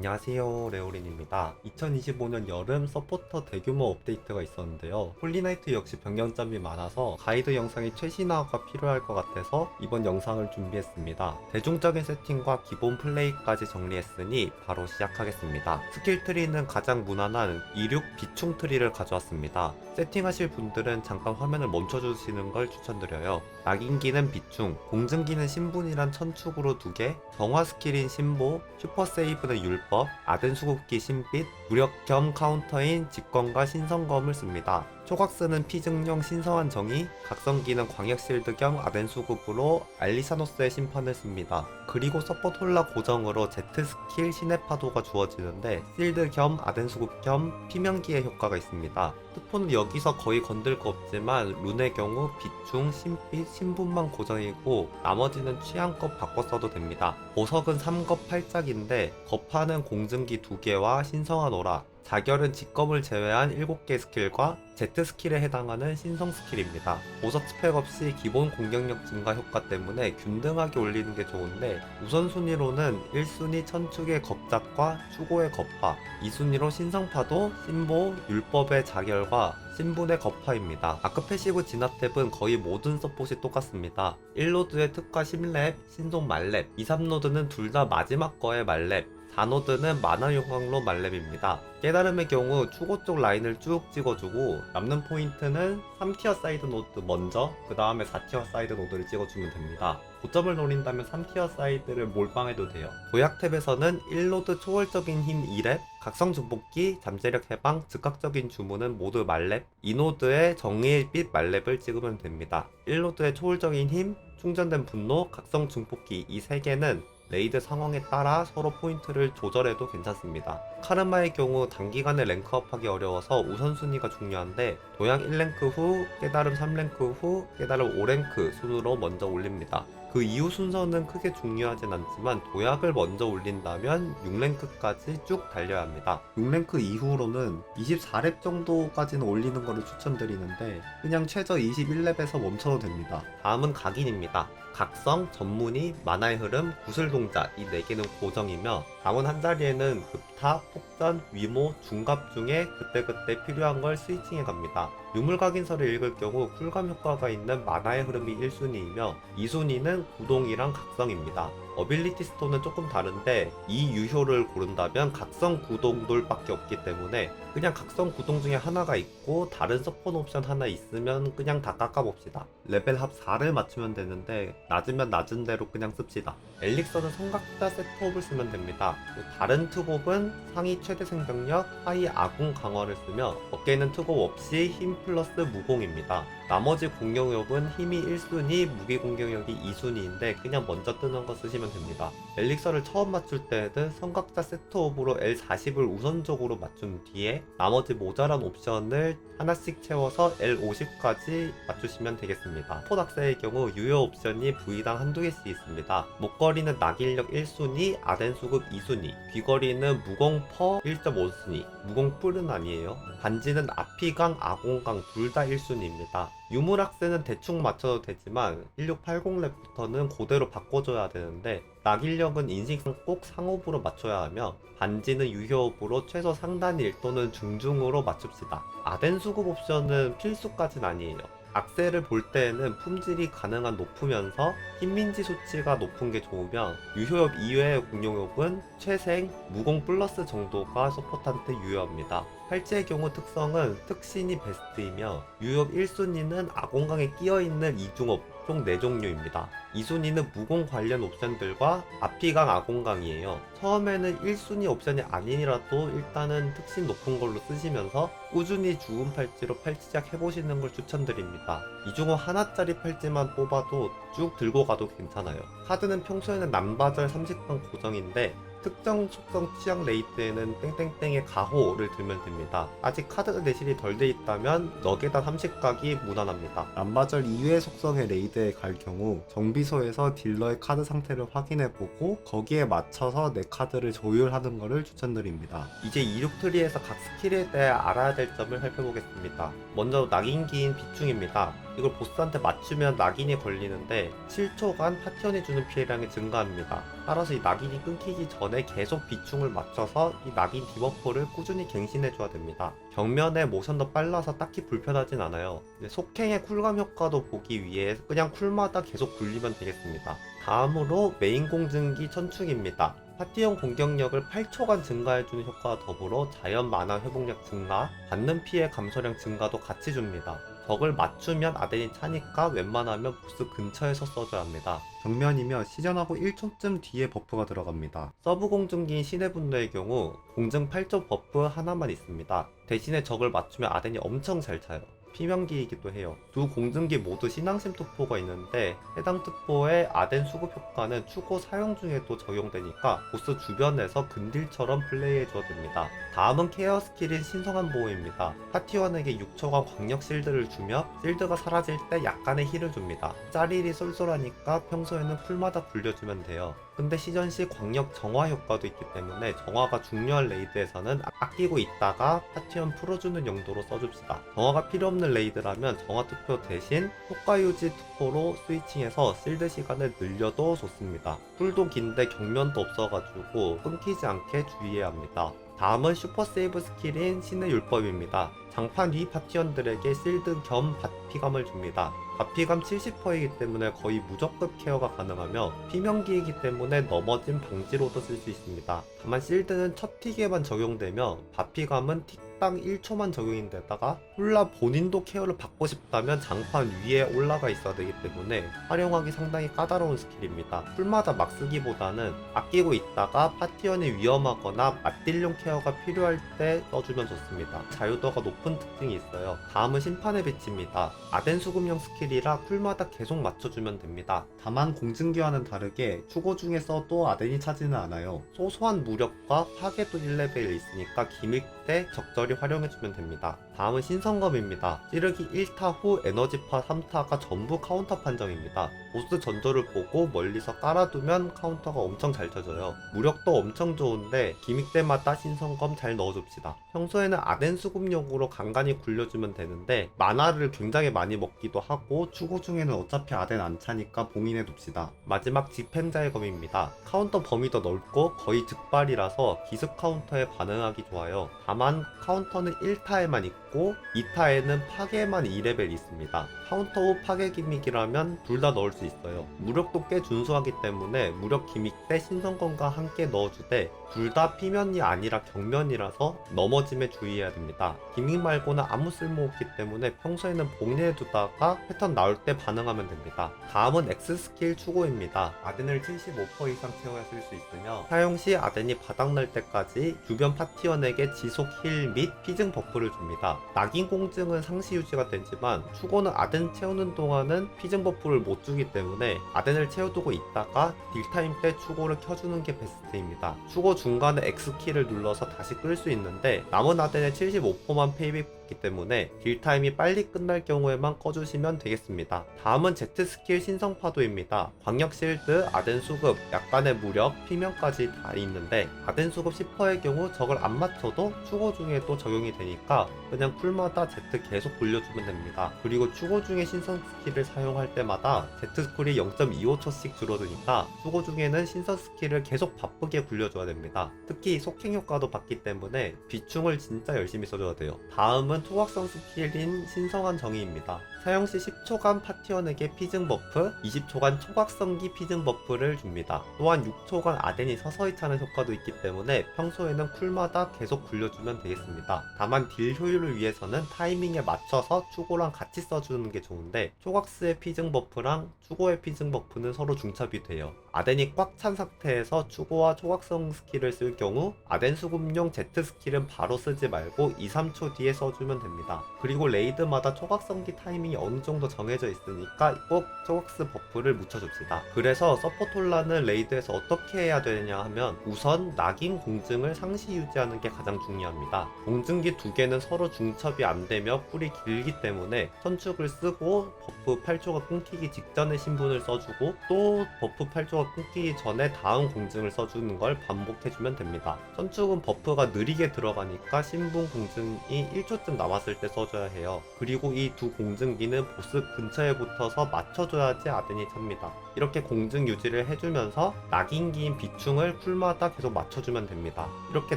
안녕하세요 레오린입니다. 2025년 여름 서포터 대규모 업데이트가 있었는데요. 홀리나이트 역시 변경점이 많아서 가이드 영상이 최신화가 필요할 것 같아서 이번 영상을 준비했습니다. 대중적인 세팅과 기본 플레이까지 정리했으니 바로 시작하겠습니다. 스킬 트리는 가장 무난한 26 비충 트리를 가져왔습니다. 세팅하실 분들은 잠깐 화면을 멈춰주시는 걸 추천드려요. 낙인기는 비충, 공증기는 신분이란 천축으로 2개, 정화 스킬인 신보, 슈퍼 세이브는 율 법, 아덴 수국기 신빛, 무력 겸 카운터인 직권과 신성검을 씁니다. 초각스는 피증용 신성한 정의, 각성기는 광역 실드 겸 아덴 수급으로 알리사노스의 심판을 씁니다. 그리고 서포트 홀라 고정으로 Z 스킬 신의 파도가 주어지는데 실드 겸 아덴 수급 겸 피명기의 효과가 있습니다. 스폰은 여기서 거의 건들 거 없지만 룬의 경우 비충, 신빛, 신분만 고정이고 나머지는 취향껏 바꿔 써도 됩니다. 보석은 3겁 8짝인데 겁하는 공증기 2개와 신성한 오라 자결은 직검을 제외한 7개 스킬과 Z 스킬에 해당하는 신성 스킬입니다. 보석 스펙 없이 기본 공격력 증가 효과 때문에 균등하게 올리는 게 좋은데 우선순위로는 1순위 천축의 겁작과 추고의 겁화 2순위로 신성파도, 신보, 율법의 자결과 신분의 겁화입니다. 아크 패시브 진화탭은 거의 모든 서폿이 똑같습니다. 1노드의 특화 10렙, 신속 말렙, 2, 3노드는 둘 다 마지막 거의 말렙, 4노드는 만화 용광로 말렙입니다. 깨달음의 경우 추고 쪽 라인을 쭉 찍어주고 남는 포인트는 3티어 사이드 노드 먼저 그 다음에 4티어 사이드 노드를 찍어주면 됩니다. 고점을 노린다면 3티어 사이드를 몰빵해도 돼요. 도약 탭에서는 1노드 초월적인 힘 2렙, 각성 증폭기, 잠재력 해방, 즉각적인 주문은 모두 말렙, 2노드의 정의의 빛 말렙을 찍으면 됩니다. 1노드의 초월적인 힘, 충전된 분노, 각성 증폭기 이 3개는 레이드 상황에 따라 서로 포인트를 조절해도 괜찮습니다. 카르마의 경우 단기간에 랭크업하기 어려워서 우선순위가 중요한데 도양 1랭크 후, 깨달음 3랭크 후, 깨달음 5랭크 순으로 먼저 올립니다. 그 이후 순서는 크게 중요하진 않지만 도약을 먼저 올린다면 6랭크까지 쭉 달려야 합니다. 6랭크 이후로는 24렙 정도까지는 올리는 것을 추천드리는데 그냥 최저 21렙에서 멈춰도 됩니다. 다음은 각인입니다. 각성, 전문의, 만화의 흐름, 구슬 동작 이 4개는 고정이며 남은 한 자리에는 급타, 폭전, 위모, 중갑 중에 그때그때 필요한 걸 스위칭해 갑니다. 유물각인서를 읽을 경우 쿨감 효과가 있는 만화의 흐름이 1순위이며 2순위는 구동이랑 각성입니다. 어빌리티 스톤은 조금 다른데 이 유효를 고른다면 각성 구동돌밖에 없기 때문에 그냥 각성 구동 중에 하나가 있고 다른 서폰 옵션 하나 있으면 그냥 다 깎아봅시다. 레벨 합 4를 맞추면 되는데 낮으면 낮은 대로 그냥 씁시다. 엘릭서는 성각자 세트업을 쓰면 됩니다. 다른 투곱은 상위 최대 생명력, 하위 아군 강화를 쓰며 어깨는 투곱 없이 힘 플러스 무공입니다. 나머지 공격력은 힘이 1순위, 무기 공격력이 2순위인데 그냥 먼저 뜨는 거 쓰시면 됩니다. 엘릭서를 처음 맞출 때는 성각자 세트업으로 L40을 우선적으로 맞춘 뒤에 나머지 모자란 옵션을 하나씩 채워서 L50까지 맞추시면 되겠습니다. 포닥스의 경우 유효 옵션이 V당 한두 개씩 있습니다. 목걸이는 낙인력 1순위, 아덴 수급 2순위, 귀걸이는 무공퍼 1.5순위, 무공뿔은 아니에요. 반지는 아피강, 아공강 둘 다 1순위입니다. 유물학세는 대충 맞춰도 되지만 1680랩부터는 그대로 바꿔줘야 되는데 낙인력은 인식상 꼭 상업으로 맞춰야 하며 반지는 유효업으로 최소 상단 1 또는 중중으로 맞춥시다. 아덴 수급 옵션은 필수까진 아니에요. 악셀을 볼 때에는 품질이 가능한 높으면서 힘민지 수치가 높은 게 좋으며 유효엽 이외의 공룡엽은 최생, 무공 플러스 정도가 서포트한테 유효합니다. 팔찌의 경우 특성은 특신이 베스트이며 유효엽 1순위는 아공강에 끼어있는 이중업 총 4종류입니다. 2순위는 무공 관련 옵션들과 아피강 아공강이에요. 처음에는 1순위 옵션이 아니라도 일단은 특신 높은 걸로 쓰시면서 꾸준히 죽은 팔찌로 팔찌작 해보시는 걸 추천드립니다. 이중 하나짜리 팔찌만 뽑아도 쭉 들고 가도 괜찮아요. 카드는 평소에는 남바절 30강 고정인데 특정 속성 취향 레이트에는 땡땡땡의 가호를 들면 됩니다. 아직 카드 내실이 덜 돼 있다면 넉에다 30각이 무난합니다. 남바절 이외의 속성의 레이드에 갈 경우 정비소에서 딜러의 카드 상태를 확인해보고 거기에 맞춰서 내 카드를 조율하는 것을 추천드립니다. 이제 26트리에서 각 스킬에 대해 알아야 될 점을 살펴보겠습니다. 먼저 낙인기인 비충입니다. 이걸 보스한테 맞추면 낙인이 걸리는데 7초간 파티원이 주는 피해량이 증가합니다. 따라서 이 낙인이 끊기기 전에 계속 비중을 맞춰서 이 낙인 디버퍼를 꾸준히 갱신해줘야 됩니다. 벽면의 모션도 빨라서 딱히 불편하진 않아요. 속행의 쿨감 효과도 보기 위해 그냥 쿨마다 계속 굴리면 되겠습니다. 다음으로 메인 공증기 천축입니다. 파티형 공격력을 8초간 증가해주는 효과와 더불어 자연 만화 회복력 증가, 받는 피해 감소량 증가도 같이 줍니다. 적을 맞추면 아덴이 차니까 웬만하면 보스 근처에서 써줘야 합니다. 정면이면 시전하고 1초쯤 뒤에 버프가 들어갑니다. 서브 공중기인 신의 분노의 경우 공증 8초 버프 하나만 있습니다. 대신에 적을 맞추면 아덴이 엄청 잘 차요. 피명기이기도 해요. 두 공증기 모두 신앙심 투포가 있는데 해당 투포의 아덴 수급 효과는 추고 사용 중에도 적용되니까 보스 주변에서 근딜처럼 플레이해줘야 됩니다. 다음은 케어 스킬인 신성한 보호입니다. 파티원에게 6초간 광역 실드를 주며 실드가 사라질 때 약간의 힐을 줍니다. 짜릴이 쏠쏠하니까 평소에는 풀마다 굴려주면 돼요. 근데 시전 시 광역 정화 효과도 있기 때문에 정화가 중요한 레이드에서는 아끼고 있다가 파티원 풀어주는 용도로 써줍시다. 정화가 필요 없는 레이드라면 정화 투표 대신 효과 유지 투표로 스위칭해서 실드 시간을 늘려도 좋습니다. 쿨도 긴데 경면도 없어가지고 끊기지 않게 주의해야 합니다. 다음은 슈퍼 세이브 스킬인 신의 율법입니다. 장판 위 파티원들에게 실드 겸 바피감을 줍니다. 바피감 70%이기 때문에 거의 무적급 케어가 가능하며 피명기이기 때문에 넘어짐 방지로도 쓸 수 있습니다. 다만 실드는 첫 틱에만 적용되며 바피감은 틱 당 1초만 적용인데다가 홀라 본인도 케어를 받고 싶다면 장판 위에 올라가 있어야 되기 때문에 활용하기 상당히 까다로운 스킬입니다. 풀마다 막 쓰기보다는 아끼고 있다가 파티원이 위험하거나 맞딜용 케어가 필요할 때 써주면 좋습니다. 자유도가 높은 특징이 있어요. 다음은 심판의 배치입니다. 아덴 수급용 스킬이라 쿨마다 계속 맞춰주면 됩니다. 다만 공증기와는 다르게 추고 중에 써도 아덴이 차지는 않아요. 소소한 무력과 파괴도 1레벨에 있으니까 기믹 때 적절히 활용해주면 됩니다. 다음은 신성검입니다. 찌르기 1타 후 에너지파 3타가 전부 카운터 판정입니다. 보스 전조를 보고 멀리서 깔아두면 카운터가 엄청 잘 쳐져요. 무력도 엄청 좋은데 기믹 때마다 신성검 잘 넣어줍시다. 평소에는 아덴 수급용으로 간간히 굴려주면 되는데 만화를 굉장히 많이 먹기도 하고 추고 중에는 어차피 아덴 안 차니까 봉인해 둡시다. 마지막 집행자의 검입니다. 카운터 범위도 넓고 거의 즉발이라서 기습 카운터에 반응하기 좋아요. 다만 카운터는 1타에만 있고 2타에는 파괴만 2레벨 있습니다. 카운터 후 파괴 기믹이라면 둘 다 넣을 수 있어요. 무력도 꽤 준수하기 때문에 무력 기믹 때 신성검과 함께 넣어주되 둘 다 피면이 아니라 경면이라서 넘어짐에 주의해야 됩니다. 기믹 말고는 아무 쓸모 없기 때문에 평소에는 봉인해 두다가 패턴 나올 때 반응하면 됩니다. 다음은 X 스킬 추고입니다. 아덴을 75% 이상 채워야 쓸 수 있으며 사용 시 아덴이 바닥날 때까지 주변 파티원에게 지속 힐 및 피증 버프를 줍니다. 낙인 공증은 상시 유지가 되지만 추고는 아덴 채우는 동안은 피증 버프를 못 주기 때문에 아덴을 채워두고 있다가 딜타임 때 추고를 켜주는 게 베스트입니다. 추고 중간에 X키를 눌러서 다시 끌 수 있는데 남은 아덴의 75%만 페이백 받기 때문에 딜 타임이 빨리 끝날 경우에만 꺼주시면 되겠습니다. 다음은 Z 스킬 신성 파도입니다. 광역 실드, 아덴 수급, 약간의 무력, 피면까지 다 있는데 아덴 수급 10%의 경우 적을 안 맞춰도 추고 중에도 적용이 되니까 그냥 쿨마다 Z 계속 굴려주면 됩니다. 그리고 추고 중에 신성 스킬을 사용할 때마다 Z 쿨이 0.25초씩 줄어드니까 추고 중에는 신성 스킬을 계속 바쁘게 굴려줘야 됩니다. 특히 속행 효과도 받기 때문에 비충을 진짜 열심히 써줘야 돼요. 다음은 초각성 스킬인 신성한 정의입니다. 사용 시 10초간 파티원에게 피증 버프, 20초간 초각성기 피증 버프를 줍니다. 또한 6초간 아덴이 서서히 차는 효과도 있기 때문에 평소에는 쿨마다 계속 굴려주면 되겠습니다. 다만 딜 효율을 위해서는 타이밍에 맞춰서 추고랑 같이 써주는 게 좋은데 초각스의 피증 버프랑 추고의 피증 버프는 서로 중첩이 돼요. 아덴이 꽉 찬 상태에서 추고와 초각성 스킬을 쓸 경우 아덴 수급용 Z 스킬은 바로 쓰지 말고 2, 3초 뒤에 써주면 됩니다. 그리고 레이드마다 초각성기 타이밍이 어느 정도 정해져 있으니까 꼭 초각스 버프를 묻혀줍시다. 그래서 서포톨라는 레이드에서 어떻게 해야 되냐 하면 우선 낙인 공증을 상시 유지하는 게 가장 중요합니다. 공증기 두 개는 서로 중첩이 안 되며 쿨이 길기 때문에 선축을 쓰고 버프 8초가 끊기기 직전에 신분을 써주고 또 버프 8초가 끊기기 전에 다음 공증을 써주는 걸 반복해주면 됩니다. 선축은 버프가 느리게 들어가니까 신분 공증이 1초쯤 남았을 때 써줘야 해요. 그리고 이 두 공증기는 보스 근처에 붙어서 맞춰줘야지 아덴이 찹니다. 이렇게 공증 유지를 해주면서 낙인 긴 비충을 쿨마다 계속 맞춰주면 됩니다. 이렇게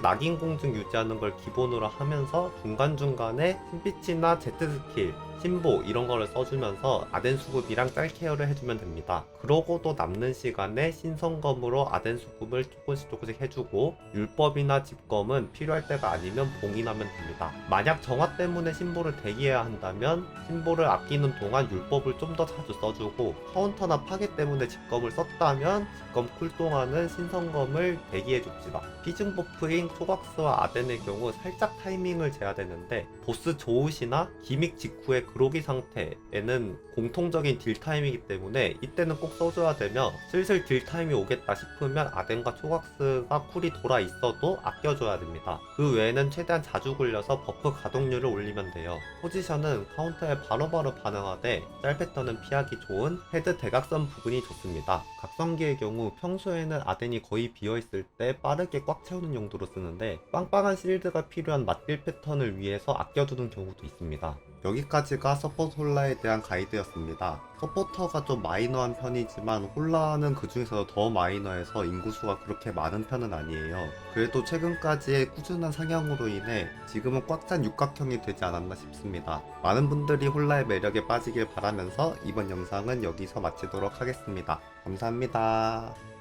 낙인 공증 유지하는 걸 기본으로 하면서 중간중간에 흰빛이나 제트 스킬, 신보 이런 거를 써주면서 아덴 수급이랑 짤 케어를 해주면 됩니다. 그러고도 남는 시간에 신성검으로 아덴 수급을 조금씩 조금씩 해주고 율법이나 집검은 필요할 때가 아니면 봉인하면 됩니다. 만약 정화 때문에 신보를 대기해야 한다면 신보를 아끼는 동안 율법을 좀 더 자주 써주고 카운터나 파괴 때문에 집검을 썼다면 집검 쿨 동안은 신성검을 대기해줍시다. 피증 버프인 소각스와 아덴의 경우 살짝 타이밍을 재야 되는데 보스 조우시나 기믹 직후의 그로기 상태에는 공통적인 딜 타임이기 때문에 이때는 꼭 써줘야 되며 슬슬 딜 타임이 오겠다 싶으면 아덴과 초각스가 쿨이 돌아 있어도 아껴줘야 됩니다. 그 외에는 최대한 자주 굴려서 버프 가동률을 올리면 돼요. 포지션은 카운터에 바로바로 반응하되 짤 패턴은 피하기 좋은 헤드 대각선 부분이 좋습니다. 각성기의 경우 평소에는 아덴이 거의 비어있을 때 빠르게 꽉 채우는 용도로 쓰는데 빵빵한 실드가 필요한 맞딜 패턴을 위해서 아껴두는 경우도 있습니다. 여기까지가 서포트 홀라에 대한 가이드였습니다. 서포터가 좀 마이너한 편이지만 홀라는 그 중에서도 더 마이너해서 인구수가 그렇게 많은 편은 아니에요. 그래도 최근까지의 꾸준한 상향으로 인해 지금은 꽉 찬 육각형이 되지 않았나 싶습니다. 많은 분들이 홀라의 매력에 빠지길 바라면서 이번 영상은 여기서 마치도록 하겠습니다. 감사합니다.